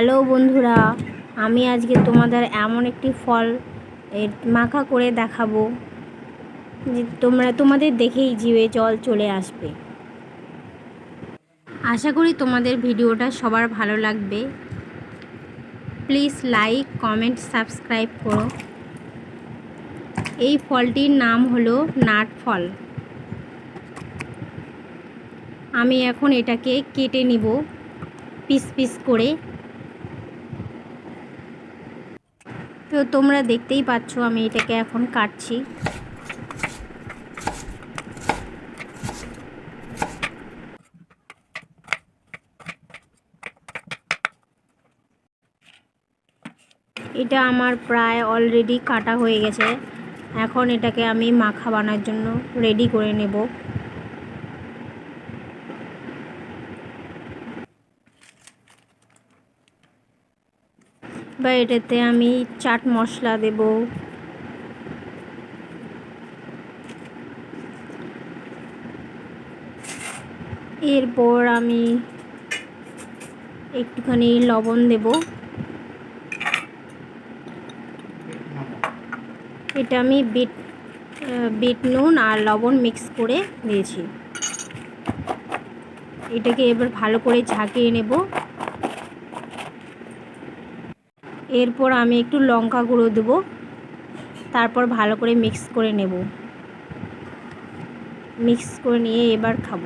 Hello বন্ধুরা, আমি আজকে তোমাদের এমন একটি ফল এর মাখা করে দেখাবো, যে তোমরা, তোমাদের দেখেই জিভে জল চলে আসবে। আশা করি তোমাদের ভিডিওটা সবার ভালো লাগবে। প্লিজ লাইক, কমেন্ট, সাবস্ক্রাইব করো। এই ফলটির নাম হলো নাট ফল। আমি এখন এটাকে কেটে নিব, পিস পিস করে। তো তোমরা দেখতেই পাচ্ছ আমি এটাকে এখন কাটছি। এটা আমার প্রায় অলরেডি কাটা হয়ে গেছে। এখন এটাকে আমি মাখা বানার জন্য রেডি করে নেব। বা এটাতে আমি চাট মশলা দেব। এরপর আমি একটুখানি লবণ দেব। এটা আমি বিট বিট নুন আর লবণ মিক্স করে দিয়েছি। এটাকে এবার ভালো করে ঝাঁকিয়ে নেব। এরপর আমি একটু লঙ্কা গুঁড়ো দেবো। তারপর ভালো করে মিক্স করে নেব। মিক্স করে নিয়ে এবার খাব।